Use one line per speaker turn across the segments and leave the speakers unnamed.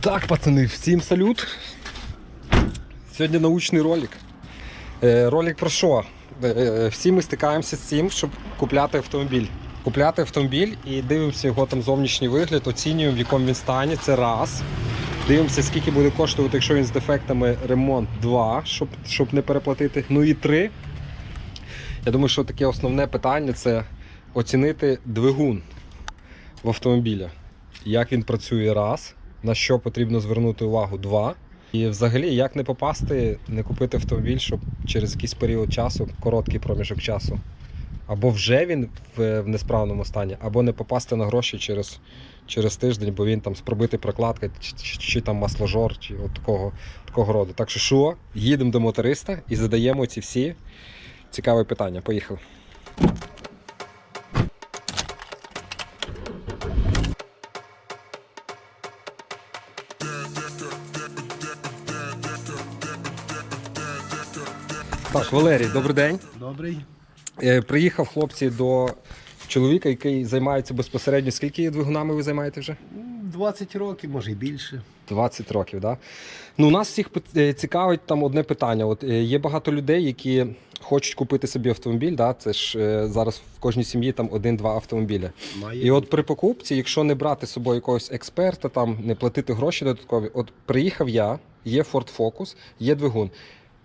Так, пацани, всім салют. Сьогодні научний ролик. Е, ролик про що? Е, всі ми стикаємося з цим, щоб купляти автомобіль. Купляти автомобіль і дивимося його там зовнішній вигляд, оцінюємо, в якому він стані. Це раз. Дивимося, скільки буде коштувати, якщо він з дефектами ремонт. Два, щоб, щоб не переплатити. Ну і три. Я думаю, що таке основне питання це оцінити двигун в автомобіля. Як він працює раз, на що потрібно звернути увагу два. І взагалі, як не попасти, не купити автомобіль, щоб через якийсь період часу, короткий проміжок часу, або вже він в, в несправному стані, або не попасти на гроші через, через тиждень, бо він там з пробити прокладка, чи, чи, чи там масложор, чи от такого, такого роду. Так що що, їдемо до моториста і задаємо ці всі цікаві питання. Поїхали. Так, Валерій, добрий день.
Добрий.
Е, Приїхав хлопці до чоловіка, який займається безпосередньо. Скільки двигунами ви займаєте вже?
М, 20 років, може і більше.
20 років, так? Да? Ну, нас всіх е, цікавить там одне питання. От е, є багато людей, які хочуть купити собі автомобіль. Да? Це ж е, зараз в кожній сім'ї там один-два автомобіля.
Має
І от при покупці, якщо не брати з собою якогось експерта, там не платити гроші додаткові, от приїхав я, є Ford Focus, є двигун.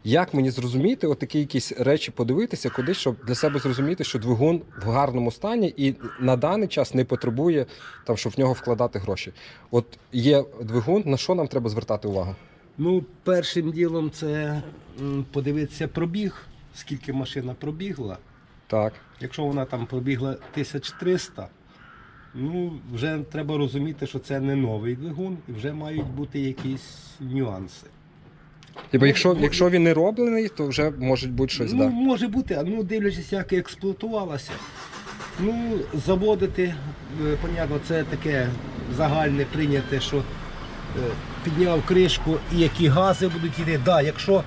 Як мені зрозуміти, от такі якісь речі подивитися кудись, щоб для себе зрозуміти, що двигун в гарному стані і на даний час не потребує там, щоб в нього вкладати гроші. От є двигун, на що нам треба звертати увагу?
Ну, першим ділом це м, подивитися пробіг, скільки машина пробігла.
Так.
Якщо вона там пробігла 1300, ну вже треба розуміти, що це не новий двигун і вже мають бути якісь нюанси.
Типу, якщо, якщо він не роблений, то вже може бути щось.
ну,
да.
може бути, а ну дивлячись, як експлуатувалася. Ну, заводити, е, понятно, це таке загальне прийняте, що е, підняв кришку і які гази будуть йти. Да, якщо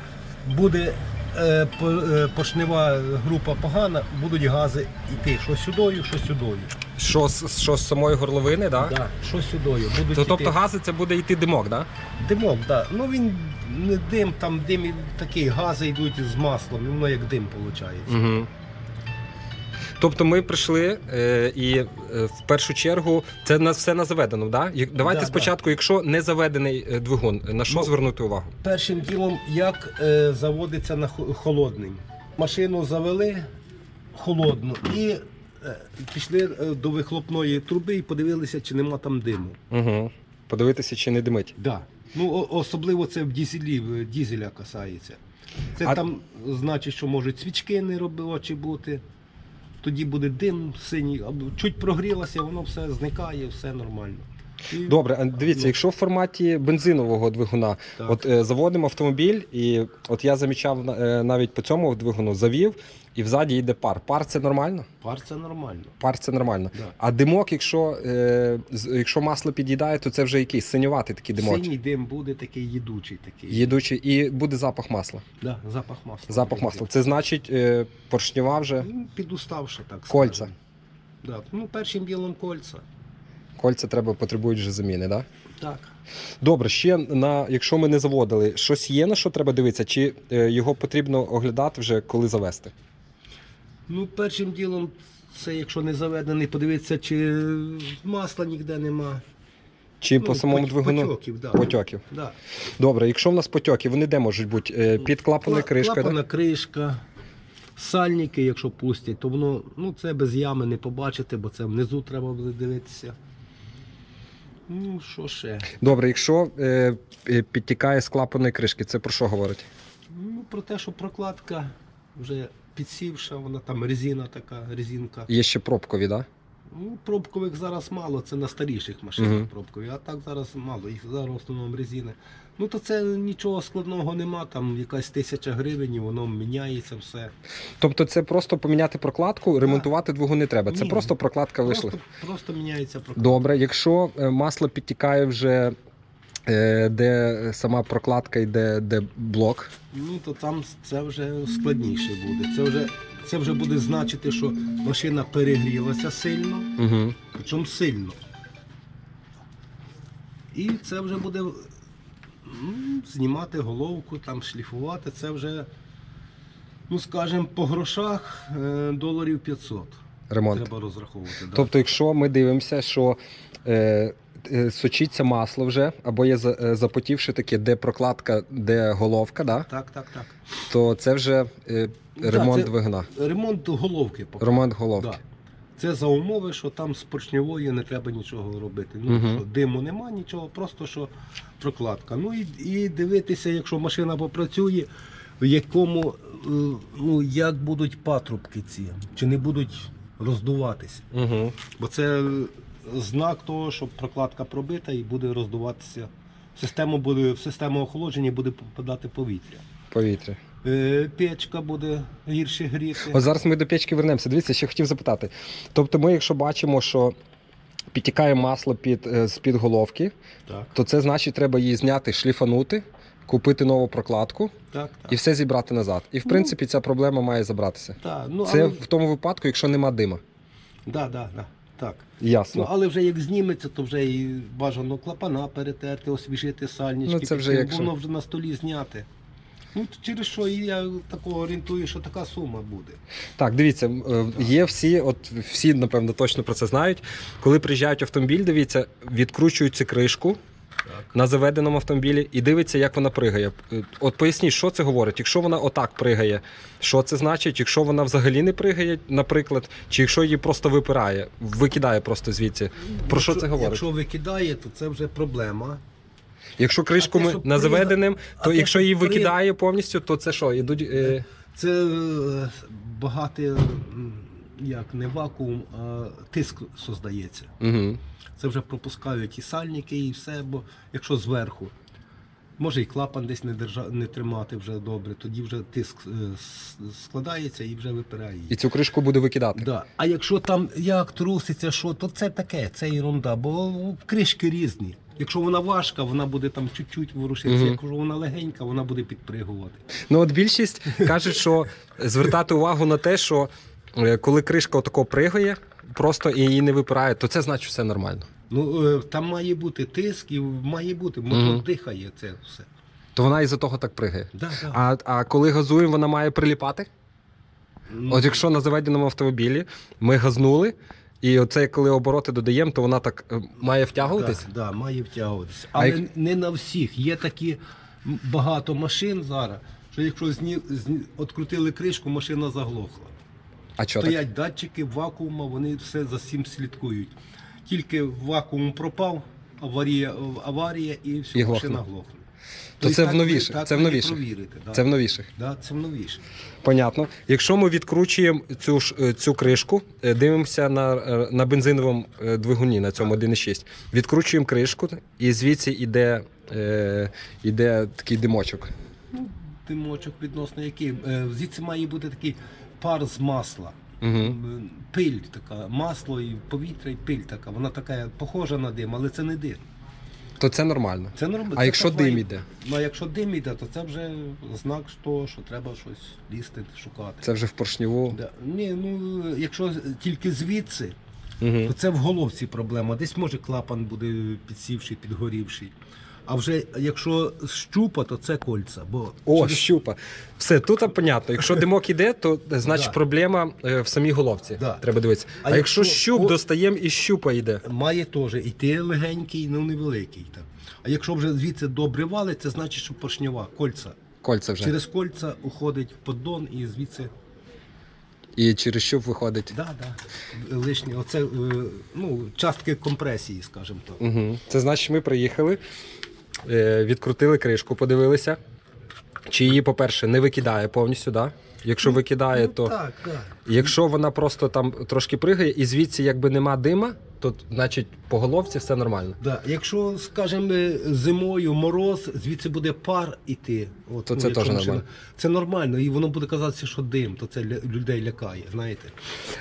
буде е, по- е, поршнева група погана, будуть гази йти що сюдою, що сюдою.
Що, з- що з самої горловини, да?
Да, що сюдою. Будуть
То,
йти.
тобто гази це буде йти димок, да?
Димок, да. Ну він не дим, там дим такий, гази йдуть з маслом, і воно як дим виходить.
Угу. Тобто ми прийшли е, і е, в першу чергу це на все на заведеному, да? Давайте
Да,
спочатку, якщо не заведений е, двигун, на що
Ну,
звернути увагу?
Першим ділом, як е, заводиться на хо- холодним. Машину завели холодну і пішли е, до вихлопної труби і подивилися, чи нема там диму.
Угу. Подивитися, чи не димить.
Да. Ну, особливо це в дізелі, дізеля касається. Це
А-
там значить, що можуть свічки не робочі бути. Тоді буде дим синій, чуть прогрілося, воно все зникає, все нормально.
Добре, а дивіться,
Ну.
якщо в форматі бензинового двигуна,
Так.
от е, заводимо автомобіль, і от я замічав е, навіть по цьому двигуну завів, і взаді йде пар. Пар це нормально?
Пар це нормально.
Пар це нормально.
Да.
А димок, якщо, е, з- якщо масло під'їдає, то це вже якийсь синюватий такий димок.
Синій дим буде такий їдучий такий.
Їдучий, і буде запах масла.
Да, запах масла.
Запах масла. Це значить е, поршнева вже
Підуставши, так
Кольця.
скажемо. Да. Ну, першим ділом кольця.
Кольця треба потребують вже заміни, да?
Так.
Добре, ще на якщо ми не заводили, щось є на що треба дивитися, чи е, його потрібно оглядати вже коли завести?
Ну, першим ділом, це якщо не заведений, подивитися, чи масла ніде нема.
Чи
Ну,
по самому двигуну
Потьоків, да.
потьоків?
Да.
Добре, якщо в нас потьоки, вони де можуть бути? Е, Під клапаною
Кла-
кришкою,
Клапана
да?
кришка, сальники, якщо пустять, то воно ну, це без ями не побачите, бо це внизу треба буде дивитися. Ну, що ще?
Добре, якщо е, е, підтікає з клапаної кришки, це про що говорить?
Ну, про те, що прокладка вже підсівша, вона там резина така, резинка.
Є ще пробкові, да?
Ну, пробкових зараз мало, це на старіших машинах
Мгм.
пробкові, а так зараз мало, їх зараз в основному резини. Ну то це нічого складного нема, там якась тисяча гривень, і воно міняється все.
Тобто це просто поміняти прокладку, ремонтувати двигун не треба. Це
Ні.
просто прокладка вийшла.
Просто, просто міняється прокладка.
Добре, якщо е, масло підтікає вже е, де сама прокладка і де, де блок,
Ну то там це вже складніше буде. Це вже, це вже буде значити, що машина перегрілася сильно,
угу.
причому сильно. І це вже буде ну, знімати головку, там шліфувати. Це вже, ну скажімо, по грошах е, доларів 500
Ремонт.
треба розраховувати. да.
Тобто, якщо ми дивимося, що е, е, сочиться масло вже, або є за- е, запотівши таке, де прокладка, де головка, да?
Так, так, так.
то це вже е,
Да,
ремонт
це-
двигуна,
Ремонт головки поки.
ремонт головки.
Да. Це за умови, що там з поршньовою не треба нічого робити. Ну,
Мгм.
що диму нема, нічого, просто що прокладка. Ну і, і дивитися, якщо машина попрацює, в якому, е, ну, як будуть патрубки ці, чи не будуть роздуватися.
Угу.
Бо це знак того, що прокладка пробита і буде роздуватися. В систему, буде, в систему охолодження буде попадати повітря.
Повітря.
Е, печка буде гірше гріти.
От зараз ми до печки вернемося. Дивіться, ще хотів запитати. Тобто, ми, якщо бачимо, що підтікає масло під, е, з-під головки,
Так,
то це значить, треба її зняти, шліфанути, купити нову прокладку
так, так.
і все зібрати назад. І в
Ну.
принципі ця проблема має забратися.
Так, ну,
Це
але...
в тому випадку, якщо нема дима.
да, да, да, так.
Ясно.
Ну, але вже як зніметься, то вже і бажано клапана перетерти, освіжити сальнички.
Ну, це вже
під-
якщо-
Воно вже на столі зняти. Ну, через що і я такого орієнтую, що така сума буде.
Так, дивіться, е, є всі, от всі, напевно, точно про це знають. Коли приїжджають автомобіль, дивіться, відкручують цю кришку. На заведеному автомобілі і дивиться, як вона пригає. От поясніть, що це говорить? Якщо вона отак пригає, що це значить? Якщо вона взагалі не пригає, наприклад, чи якщо її просто випирає, викидає просто звідси. Про що це говорить?
Якщо викидає, то це вже проблема.
Якщо кришку ми на заведеним, то якщо
що
її
при-
викидає повністю, то це що? Ідуть. Е...
Це е, багато, як не вакуум, а тиск создається.
Угу.
Це вже пропускають і сальники, і все, бо якщо зверху. Може і клапан десь не, держа... не тримати вже добре, тоді вже тиск е, складається і вже випирає її.
І цю кришку буде викидати.
Да. А якщо там як труситься, що, то це таке, це ерунда, бо кришки різні. Якщо вона важка, вона буде там чуть-чуть ворушитися.
Мгм.
Якщо вона легенька, вона буде підпригувати.
Ну от більшість кажуть, що звертати увагу на те, що коли кришка отако пригає, просто і її не випирає, то це значить все нормально.
Ну е, там має бути тиск і має бути, мотор
Мгм.
дихає це все.
То вона із-за того так пригає.
Да, да.
А, а коли газуємо, вона має приліпати.
Ну,
От якщо на заведеному автомобілі ми газнули, і оце коли обороти додаємо, то вона так е, має втягуватись.
Да, да, має втягуватися. Але
як-
не на всіх. Є такі багато машин зараз, що якщо зні, зні, открутили кришку, машина заглохла.
А що так?
Стоять датчики вакуума, вони все за всім слідкують. Тільки вакуум пропав, аварія, аварія і все,
І
машина
глохне. То це
і
в новіших, це в новіших.
да.
Це в новіших.
Да, це в новіших.
Понятно. Якщо ми відкручуємо цю ж е, цю кришку, е, дивимося на, е, на бензиновому е, двигуні на цьому 1.6, відкручуємо кришку, і звідси йде, е, йде такий димочок.
Ну, димочок відносно який. Е, Звідси має бути такий пар з масла.
Угу.
Пиль така, масло і повітря, і пиль така. Вона така похожа на дим, але це не дим.
То це нормально.
Це нормально.
А якщо дим іде?
Ну, а якщо дим іде, то це вже знак того, що треба щось лізти, шукати.
Це вже в поршньову.
Да. Ні, ну якщо тільки звідси,
Угу.
то це в головці проблема. Десь може клапан буде підсівший, підгорівший. А вже якщо щупа, то це кольця. Бо
О,
через-
щупа. Все, тут понятно. Якщо димок іде, то значить
Да.
проблема е, в самій головці.
Да.
Треба дивитися. А,
А
якщо,
якщо-
щуп
О-
достаємо і щупа йде.
має теж іти легенький, ну невеликий. Так. А якщо вже звідси добре валить, це значить, що поршньова, кольця.
Кольця вже.
Через кольця уходить в поддон і звідси
І через щуп виходить.
да, да, лишнє. Оце е, ну, частки компресії, скажімо так.
Угу. Це значить, ми приїхали, відкрутили кришку, подивилися. Чи її, по-перше, не викидає повністю, да? Якщо викидає,
Ну,
то
так, так.
якщо вона просто там трошки пригає, і звідси якби нема дима, то значить по головці все нормально.
Да. Якщо, скажімо, зимою мороз, звідси буде пар іти. От,
То
ну,
це теж нормально.
Це нормально, і воно буде казатися, що дим, то це людей лякає, знаєте.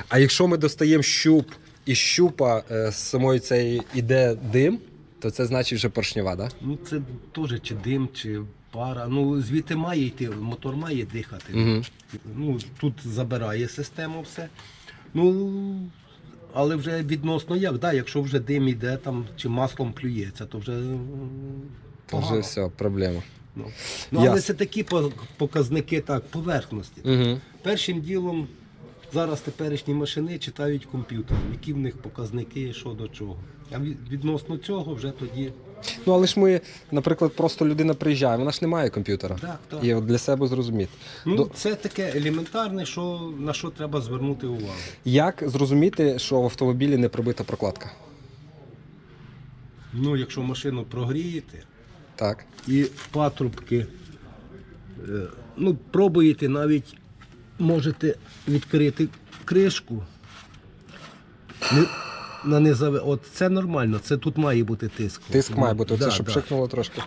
А якщо ми достаємо щуп і щупа е, з самої цієї іде дим, то це значить вже поршнева, да?
Ну це теж чи дим, чи пара. Ну звідти має йти, мотор має дихати.
Угу.
Ну тут забирає систему все. Ну але вже відносно як, да, якщо вже дим іде там чи маслом плюється, то вже,
То вже
погано.
все, проблема.
Ну, ну але
Ясно.
це такі по- показники так, поверхності.
Угу.
Першим ділом зараз теперішні машини читають комп'ютер, які в них показники, що до чого. А відносно цього вже тоді.
Ну але ж ми, наприклад, просто людина приїжджає, вона ж не має комп'ютера.
Так, так.
І от для себе зрозуміти.
Ну,
До-
це таке елементарне, що, на що треба звернути увагу.
Як зрозуміти, що в автомобілі не пробита прокладка?
Ну, якщо машину прогрієте
Так.
і патрубки, е, ну, пробуєте навіть можете відкрити кришку. На низове. От це нормально, це тут має бути тиск.
Тиск має бути,
Да,
щоб
да.
шикнуло трошки.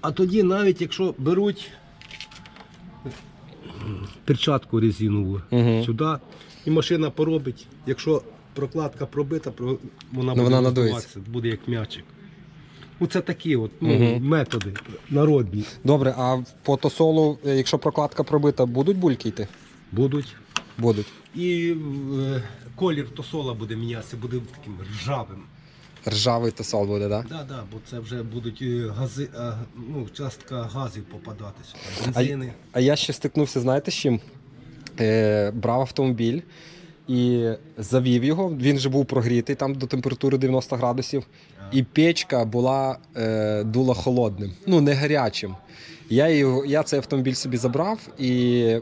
А тоді навіть якщо беруть перчатку резинову
Мгм.
сюди, і машина поробить, якщо прокладка пробита, вона буде
вона
буде як м'ячик. Ну це такі от ну,
Мгм.
методи народні.
Добре, а по тосолу, е, якщо прокладка пробита, будуть бульки йти?
Будуть.
Будуть.
І е, колір тосола буде мінятися, буде таким ржавим.
Ржавий тосол буде, так?
Да, да, бо це вже будуть е, гази, е, ну, частка газів попадати сюди. Бензини.
а я ще стикнувся, знаєте з чим? Е, брав автомобіль і завів його. Він вже був прогрітий там до температури 90 градусів. І печка була е, дула холодним, ну не гарячим. Я, його, я цей автомобіль собі забрав і.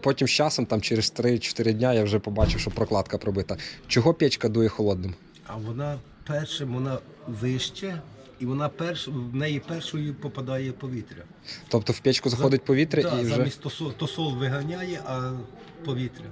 Потім з часом, там через 3-4 дня, я вже побачив, що прокладка пробита. Чого печка дує холодним?
А вона першим, вона вище, і вона перш, в неї першою попадає повітря.
Тобто в печку заходить повітря
да,
і вже.
Замість тосол, тосол виганяє, а повітря.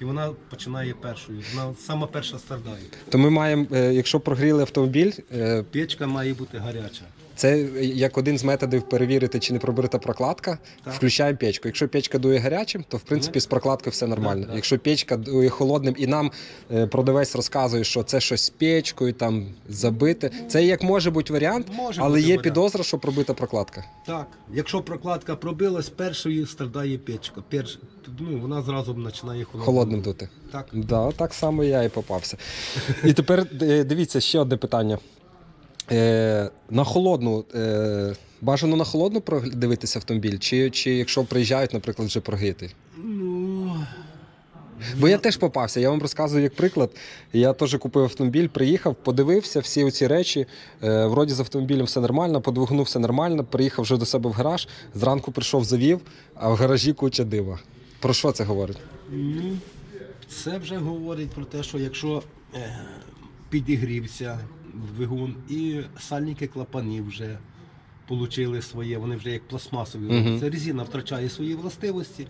І вона починає першою. Вона сама перша страдає.
То ми маємо, е, якщо прогріли автомобіль, е,
Печка має бути гаряча.
Це як один з методів перевірити, чи не пробита прокладка.
Так.
Включаємо печку. Якщо печка дує гарячим, то в принципі з прокладкою все нормально.
Так, так.
Якщо печка дує холодним, і нам е, продавець розказує, що це щось з печкою, там забите. Це як може бути варіант,
Може
але
бути
є
варіант.
підозра, що пробита прокладка.
Так, якщо прокладка пробилась, першою страдає печка. Перш, ну, вона зразу починає холодним.
Холодним дути.
Так.
Да, так само я і попався. І тепер е, дивіться ще одне питання. Е, на холодну, е, бажано на холодну дивитися автомобіль, чи, чи якщо приїжджають, наприклад, вже прогрітий?
Ну,
Бо я теж попався. Я вам розказую як приклад. Я теж купив автомобіль, приїхав, подивився всі оці речі. Е, вроді з автомобілем все нормально, по двигуну все нормально. Приїхав вже до себе в гараж. Зранку прийшов, завів, а в гаражі куча дива. Про що це говорить?
Ну, це вже говорить про те, що якщо е, підігрівся двигун і сальники клапанів вже отримали своє, вони вже як пластмасові.
Мгм.
Це резина втрачає свої властивості.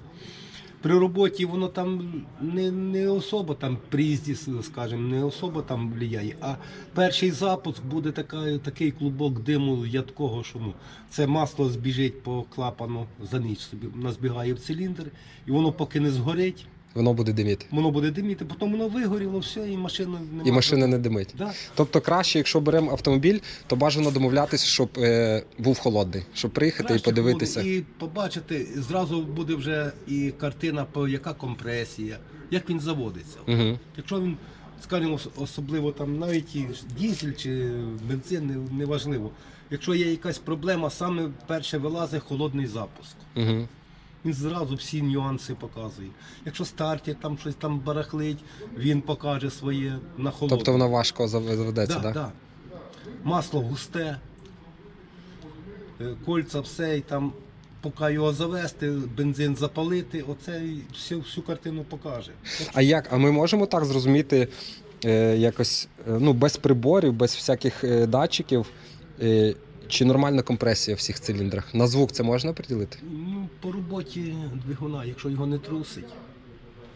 При роботі воно там не, не особо там приїзді, скажімо, не особо там влияє. А перший запуск буде така, такий клубок диму ядкого шуму. Це масло збіжить по клапану за ніч собі, воно збігає в циліндр, і воно поки не згорить,
Воно буде диміти.
воно буде диміти, потім воно вигоріло, все, і машина не
І машина не димить.
Да.
Тобто краще, якщо беремо автомобіль, то бажано домовлятися, щоб е, був холодний, щоб приїхати
Краще
і подивитися.
І побачити, зразу буде вже і картина, по яка компресія, як він заводиться.
Угу.
Якщо він, скажімо, особливо там навіть і дізель чи бензин, не- неважливо. Якщо є якась проблема, саме перше вилазить холодний запуск.
Угу.
Він зразу всі нюанси показує. Якщо стартер там щось там барахлить, він покаже своє на холодному.
Тобто воно важко зав- заведеться,
да,
так?
да. Масло густе, е, кольця, все, і там, поки його завести, бензин запалити, оце всю, всю картину покаже.
А як? А ми можемо так зрозуміти е, якось е, ну, без приборів, без всяких е, датчиків, е, чи нормальна компресія в всіх циліндрах? На звук це можна приділити?
Ну, по роботі двигуна, якщо його не трусить.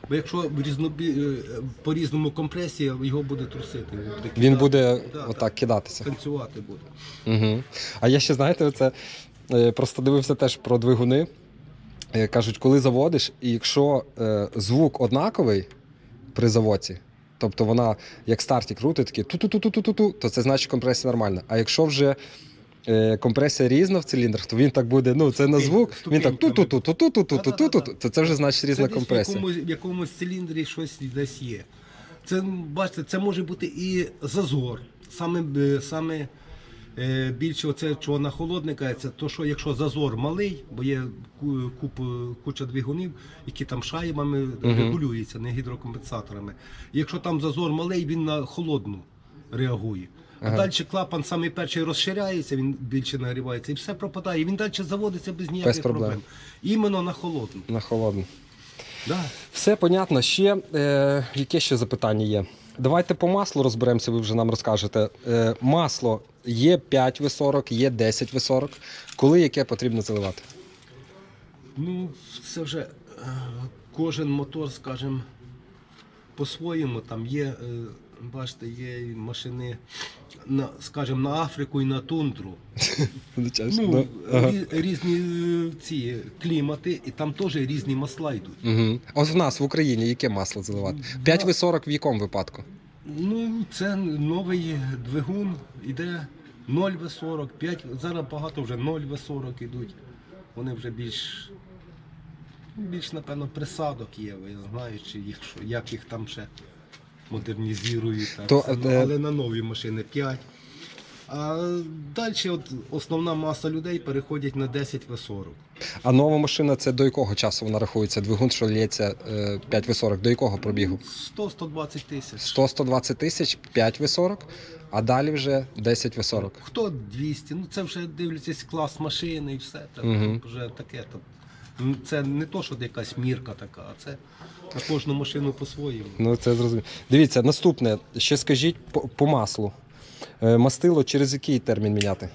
Бо якщо різнобі... е, по різному компресія, його буде трусити. Він буде,
Він буде
Да,
отак кидатися.
танцювати буде.
Угу. А я ще, знаєте, оце, е, просто дивився теж про двигуни. Е, Кажуть, коли заводиш, і якщо звук однаковий при заводці, тобто вона як старті крутить, такі ту-ту-ту-ту-ту-ту, то це значить компресія нормальна. А якщо вже е, компресія різна в циліндрах, то він так буде, ну це на звук, він так ту-ту-ту-ту-ту-ту-ту-ту-ту, то це вже значить різна компресія.
В якомусь, в якомусь циліндрі щось десь є. Це бачите, це може бути і зазор. Саме, е, саме е, більше оце, чого на холодника, це то, що якщо зазор малий, бо є ку- куп, куча двигунів, які там шайбами регулюються, не гідрокомпенсаторами. Якщо там зазор малий, він на холодну реагує. А далі клапан самий перший розширяється, він більше нагрівається і все пропадає. І він далі заводиться без ніяких
проблем.
проблем. Іменно на холодну.
На холодну.
Да.
Все понятно. Ще е, яке ще запитання є? Давайте по маслу розберемося, ви вже нам розкажете. Е, масло є 5 В40, є 10 В40. Коли яке потрібно заливати?
Ну, це вже е, кожен мотор, скажімо, по-своєму. Там є, е, бачите, є і машини, на, скажімо, на Африку і на тундру. Ну, рі- різні е, ці клімати, і там теж різні масла йдуть.
Угу. От в нас в Україні яке масло заливати? 5 В40 в якому випадку?
Ну, це новий двигун, іде 0 В40, 5, зараз багато вже 0 В40 йдуть. Вони вже більш, більш напевно, присадок є, я знаю, чи їх, що, як їх там ще модернізують.
То,
все, ну,
е,
але на нові машини 5. А далі от основна маса людей переходять на 10 В40.
А нова машина це до якого часу вона рахується? Двигун, що лється е, 5 В40, до якого пробігу?
100-120 тисяч.
100-120 тисяч, 5 В40, а далі вже 10 В40.
Хто 200, ну це вже дивлячись клас машини і все. Це
Мгм.
вже таке. То, ну, це не то, що якась мірка така, а це на кожну машину по-своєму.
Ну, це зрозуміло. Дивіться, наступне. Ще скажіть по, по маслу. Е, Мастило через який термін міняти?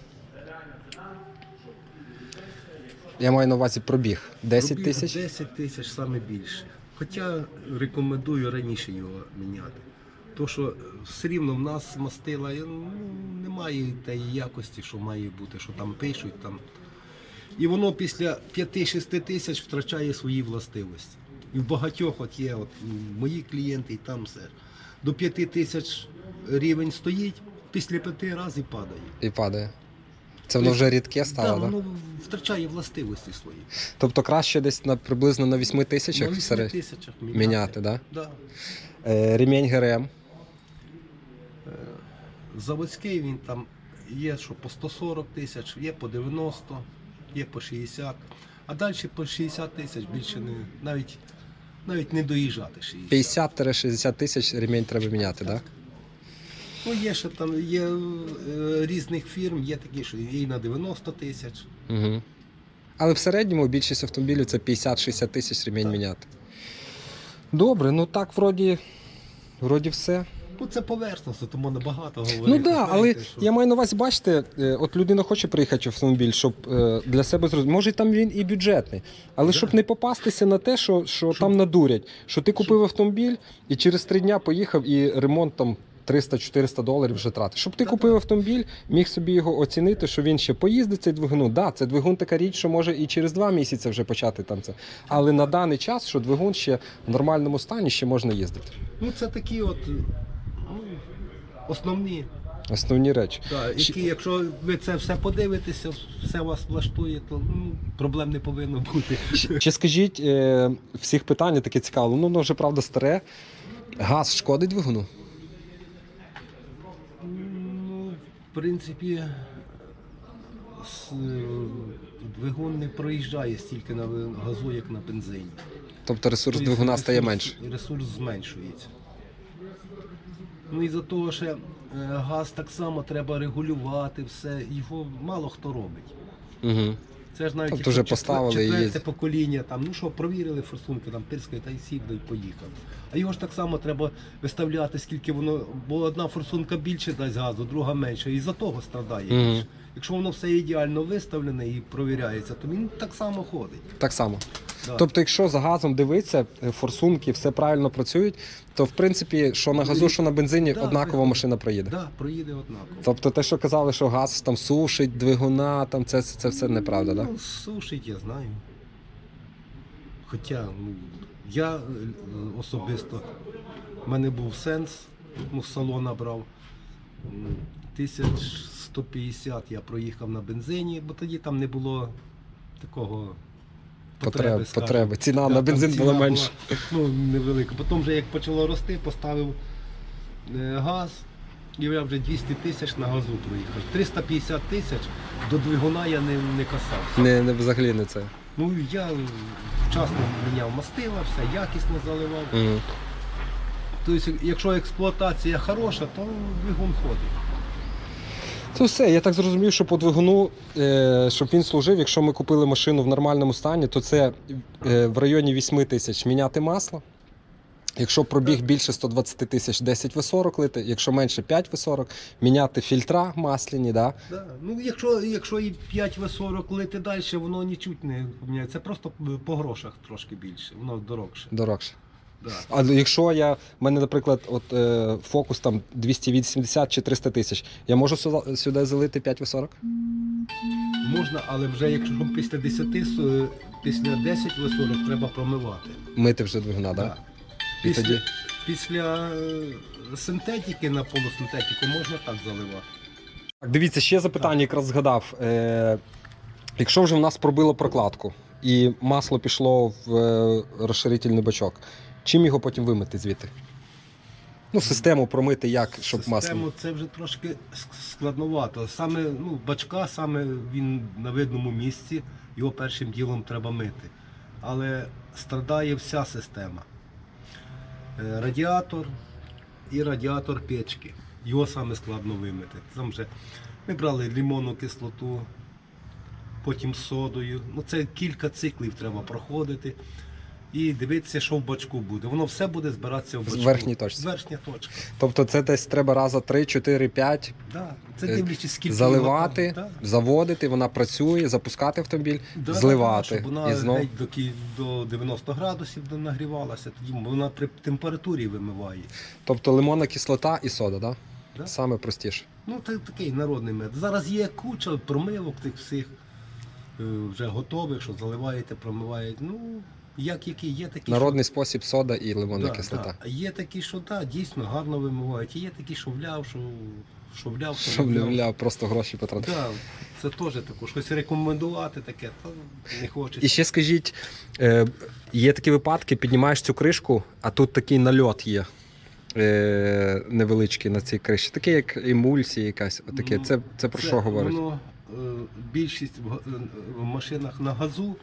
Я маю на увазі пробіг. 10
Пробіг
тисяч?
10 тисяч саме більше. Хоча рекомендую раніше його міняти. То, що все рівно в нас мастила ну, немає тієї якості, що має бути, що там пишуть. Там. І воно після 5-6 тисяч втрачає свої властивості. І в багатьох от є от, мої клієнти і там все. До 5 тисяч рівень стоїть, після 5 разів падає.
І падає. Це воно вже рідке стало,
да,
так?
воно втрачає властивості свої.
Тобто краще десь на приблизно на 8 тисячах
На 8
серед-
тисячах
міняти, так? Да?
Да.
Е, ремінь ГРМ.
Заводський він там є, що по 140 тисяч, є по 90, є по 60. А далі по 60 тисяч більше не навіть навіть не доїжджати 60.
50-60 тисяч ремінь треба міняти, так? Да?
Ну є ще там є е, різних фірм, є такі, що є і на 90 тисяч.
Угу. Але в середньому більшість автомобілів це 50-60 тисяч ремінь
Так.
міняти. Добре, ну так вроді, вроді все.
Ну це поверхностно, тому набагато говорити.
Ну так, да, але
що-
я маю на увазі, бачите, е, от людина хоче приїхати в автомобіль, щоб е, для себе зрозуміти. Може там він і бюджетний, але
Да.
щоб не попастися на те, що, що там надурять. Що ти купив автомобіль і через три дня поїхав і ремонт там 300-400 доларів вже тратиш. Щоб ти
Да,
купив автомобіль, міг собі його оцінити, що він ще поїздить цей двигун. Ну, да, це двигун така річ, що може і через два місяці вже почати там це. Але на даний час, що двигун ще в нормальному стані, ще можна їздити.
Ну це такі от основні.
Основні речі.
Да, які, якщо ви це все подивитеся, все вас влаштує, то ну, проблем не повинно бути.
Ще скажіть, е, всіх питання таке цікаво. Ну, воно вже правда старе. Газ шкодить двигуну?
Ну, в принципі, двигун не проїжджає стільки на газу, як на бензині.
Тобто ресурс
Тобто
двигуна
ресурс-
стає менше.
Ресурс зменшується. Ну і за того, що е, газ так само треба регулювати, все, його мало хто робить.
Угу.
Це ж навіть
Тобто вже поставили
четверте
їздять.
покоління, там, ну що, провірили форсунки, там пирскає та й сів, й поїхав. А його ж так само треба виставляти, скільки воно, бо одна форсунка більше дасть газу, друга менше, і за того страдає більше. Якщо воно все ідеально виставлене і провіряється, то він так само ходить.
Так само.
Да.
Тобто, якщо за газом дивитися, е, форсунки все правильно працюють, то в принципі, що на газу, що на бензині,
Да,
однакова
ви-
машина проїде.
Да, проїде однаково.
Тобто те, що казали, що газ там сушить, двигуна, там це, це все неправда, так?
Ну, сушить, я знаю. Хоча ну, я е, особисто, в мене був сенс, ну, салона брав. м, 1150 я проїхав на бензині, бо тоді там не було такого потреби.
Потреби, потреби. Ціна
Да,
на бензин
ціна
була менша.
Ну, невелика. Потім вже як почало рости, поставив е, газ, і я вже 200 тисяч на газу проїхав. 350 тисяч до двигуна я не, не касався.
Не, не взагалі не це.
Ну я вчасно міняв мастила, все якісно заливав.
Мгм.
Тобто, якщо експлуатація хороша, то двигун ходить.
Це все. Я так зрозумів, що по двигуну, е, щоб він служив, якщо ми купили машину в нормальному стані, то це е, в районі 8 тисяч міняти масло. Якщо пробіг більше 120 тисяч 10 В40 лити, якщо менше 5 В40, міняти фільтра масляні, да?
Да. Ну, якщо, якщо і 5 В40 лити далі, воно нічуть не поміняється. Це просто по грошах трошки більше, воно дорогше.
дорогше.
Да.
А якщо я, в мене, наприклад, от, е, фокус там 280 чи 300 тисяч, я можу сюди, сюди залити 5 В40?
Можна, але вже якщо після 10, с- після 10 В40 треба промивати.
Мити вже двигуна, так? Да?
Да.
І
Після,
тоді?
після е, синтетики на полусинтетику можна так заливати.
Так, дивіться, ще запитання якраз згадав. Е, якщо вже в нас пробило прокладку і масло пішло в е, розширительний бачок, чим його потім вимити звідти? Ну, систему промити як, щоб масло.
Систему це вже трошки складновато. Саме ну, бачка, саме він на видному місці, його першим ділом треба мити. Але страдає вся система. Е, Радіатор і радіатор печки. Його саме складно вимити. Там вже ми брали лимонну кислоту, потім содою. Ну, це кілька циклів треба проходити. І дивитися, що в бачку буде. Воно все буде збиратися в
З
бачку.
верхній точці.
Верхня точка.
Тобто це десь треба раза 3, 4, 5
Да, це дивлячись, скільки
заливати,
да.
заводити, вона працює, запускати автомобіль,
Да,
зливати.
щоб вона
і знов.
геть до, кі- до 90 градусів нагрівалася, тоді вона при температурі вимиває.
Тобто лимонна кислота і сода, да?
Да?
Саме простіше.
Ну, це такий народний мед. Зараз є куча промивок тих всіх е, вже готових, що заливаєте, промиваєте. Ну, як які, є такі.
Народний спосіб сода і лимонна
да,
кислота.
да. Є такі, що да, дійсно гарно вимивають. І є такі, що вляв, що, що вляв, що вляв.
вляв, просто гроші потратити.
Да, це теж також. Щось рекомендувати таке, то не хочеться.
І ще скажіть, е, є такі випадки, піднімаєш цю кришку, а тут такий нальот є. Е, невеличкий на цій криші. Таке, як емульсія якась. Отаке.
Ну,
Це, це про
Це
що говорить?
Воно, е, більшість в машинах на газу.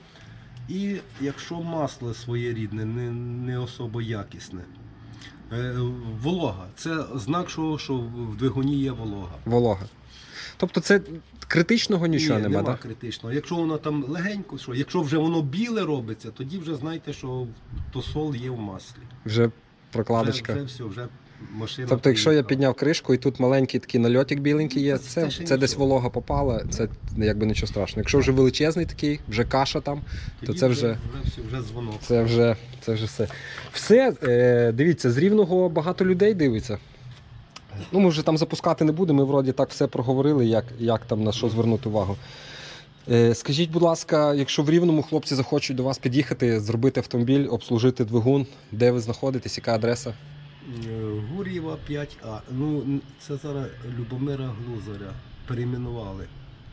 І якщо масло своєрідне, не, не особо якісне. Е, волога. Це знак, що, що в двигуні є волога.
Волога. Тобто це критичного нічого
Ні,
нема,
нема
так?
критичного. Якщо воно там легенько, що, якщо вже воно біле робиться, тоді вже знайте, що то сол є в маслі.
Вже прокладочка.
Вже, вже все, вже машина.
Тобто, якщо я підняв кришку і тут маленький такий нальотик біленький є,
Це-
це,
це
це десь волога попала, це якби нічого страшного. Якщо вже величезний такий, вже каша там, то це вже.
вже дзвонок.
Це вже, це вже все. Все, е, дивіться, з рівного багато людей дивиться. Ну, ми вже там запускати не будемо, ми вроді так все проговорили, як, як там на що звернути увагу. Е, скажіть, будь ласка, якщо в рівному хлопці захочуть до вас під'їхати, зробити автомобіль, обслужити двигун, де ви знаходитесь, яка адреса?
Е, Гур'єва 5А. Ну, це зараз Любомира Глузаря. Перейменували.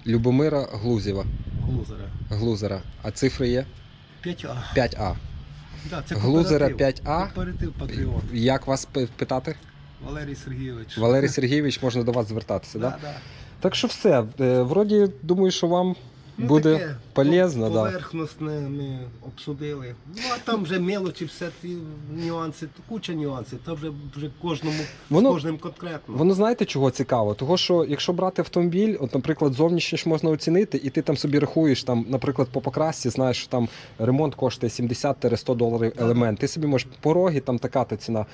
Любомира Глузєва.
Глузаря.
Глузера. А цифри є?
5А.
5А.
Да, це
Глузера
кооператив.
5А.
Кооператив Патріот.
Як вас пи- питати?
Валерій Сергійович.
Валерій Сергійович, можна до вас звертатися, так?
Да, да.
Так що все. Е, Вроді, думаю, що вам
Ну,
буде
таке,
полезно,
по-
да.
Поверхностне ми обсудили. Ну, а там вже мелочі, все ті нюанси, куча нюансів. Це вже, вже кожному,
Воно-
з кожним конкретно.
Воно знаєте, чого цікаво? Того, що якщо брати автомобіль, от, наприклад, зовнішність можна оцінити, і ти там собі рахуєш, там, наприклад, по покрасці, знаєш, що там ремонт коштує 70-100 доларів елемент. Ти собі можеш пороги, там така то ціна.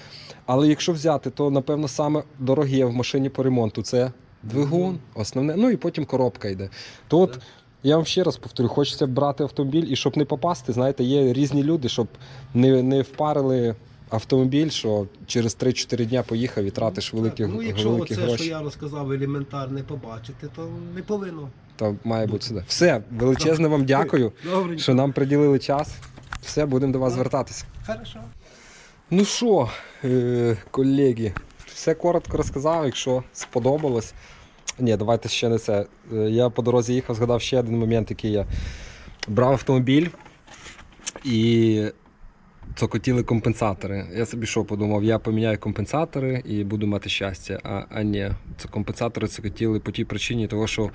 Але якщо взяти, то напевно саме дороге в машині по ремонту це двигун, основне, ну і потім коробка йде. То от
Так.
Я вам ще раз повторю, хочеться брати автомобіль і щоб не попасти, знаєте, є різні люди, щоб не, не впарили. Автомобіль, що через 3-4 дня поїхав і тратиш великі,
Так, ну, якщо
великі
оце,
гроші.
що я розказав, елементарне побачити, то не повинно.
То має бути сюди. Все, величезне вам дякую,
Добре.
що нам приділили час. Все, будемо до вас звертатися.
Хорошо.
Ну що, е, колеги, все коротко розказав, якщо сподобалось. Ні, давайте ще не це. Е, Я по дорозі їхав, згадав ще один момент, який я брав автомобіль і цокотіли компенсатори. Я собі що подумав, я поміняю компенсатори і буду мати щастя. А, а ні, це компенсатори цокотіли по тій причині, того, що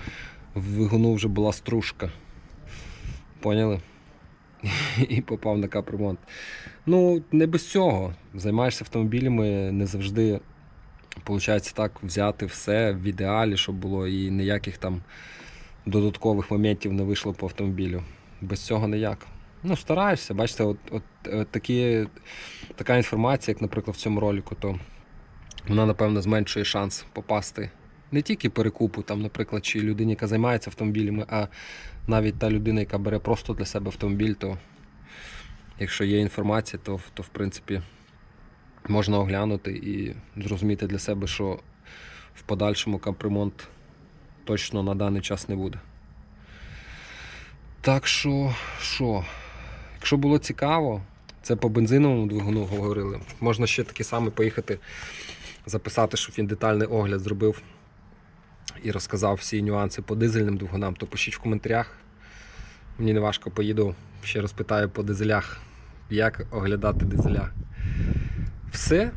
в двигуну вже була стружка. Поняли? І попав на капремонт. Ну, не без цього. Займаєшся автомобілями, не завжди виходить так взяти все в ідеалі, щоб було і ніяких там додаткових моментів не вийшло по автомобілю. Без цього ніяк. Ну, стараєшся, бачите, от, от, от такі, така інформація, як, наприклад, в цьому ролику, то вона, напевно, зменшує шанс попасти не тільки перекупу, там, наприклад, чи людині, яка займається автомобілями, а навіть та людина, яка бере просто для себе автомобіль, то якщо є інформація, то, то в принципі можна оглянути і зрозуміти для себе, що в подальшому капремонт точно на даний час не буде. Так що, що, якщо було цікаво, це по бензиновому двигуну говорили. Можна ще таки саме поїхати записати, щоб він детальний огляд зробив і розказав всі нюанси по дизельним двигунам, то пишіть в коментарях. Мені не важко поїду, ще розпитаю по дизелях, як оглядати дизеля. Все.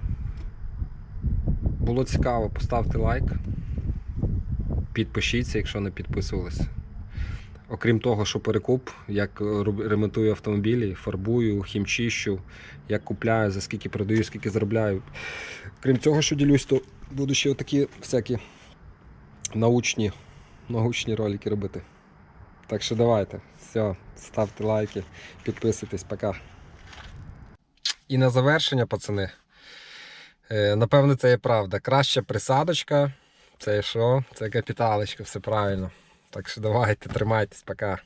Було цікаво, поставте лайк. Підпишіться, якщо не підписувались. Окрім того, що перекуп, як ремонтую автомобілі, фарбую, хімчищу, як купляю, за скільки продаю, скільки заробляю. Крім цього, що ділюсь, то буду ще такі всякі научні, научні ролики робити. Так що давайте. Все, ставте лайки, підписуйтесь, пока. І на завершення, пацани. Е, напевно, це є правда. Краща присадочка. Це що? Це капіталочка, все правильно. Так що давайте, тримайтесь, пока.